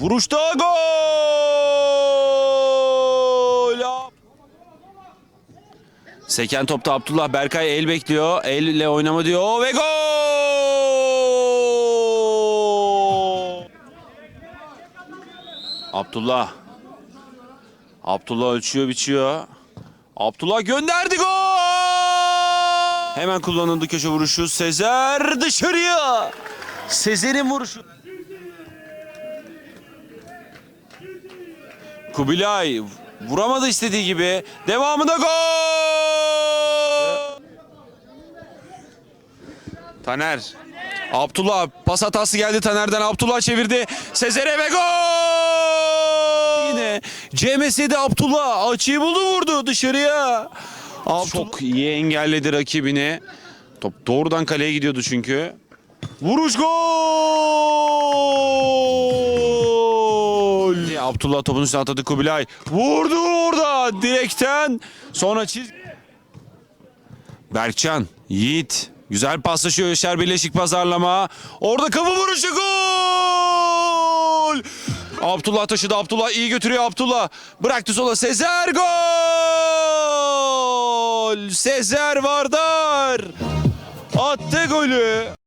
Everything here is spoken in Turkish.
Vuruşta gol! Seken topta Abdullah Berkay el bekliyor. El ile oynama diyor ve gol! Abdullah. Abdullah ölçüyor biçiyor. Abdullah gönderdi gol! Hemen kullanıldı köşe vuruşu. Sezer dışarıya. Sezer'in vuruşu. Kubilay vuramadı istediği gibi. Devamında gol! Taner. Abdullah pas hatası geldi Taner'den. Abdullah çevirdi. Sezer'e ve gol! Yine CMS'de Abdullah açıyı buldu vurdu dışarıya. Abdullah çok iyi engelledi rakibini. Top doğrudan kaleye gidiyordu çünkü. Vuruş gol! Abdullah topun üstüne atladı Kubilay. Vurdu orada direkten. Sonra çiz... Berkcan, Yiğit. Güzel paslaşıyor Yaşar Birleşik Pazarlama. Orada kafa vuruşu gol! Abdullah taşıdı. Abdullah iyi götürüyor Abdullah. Bıraktı sola Sezer gol! Sezer Vardar attı golü.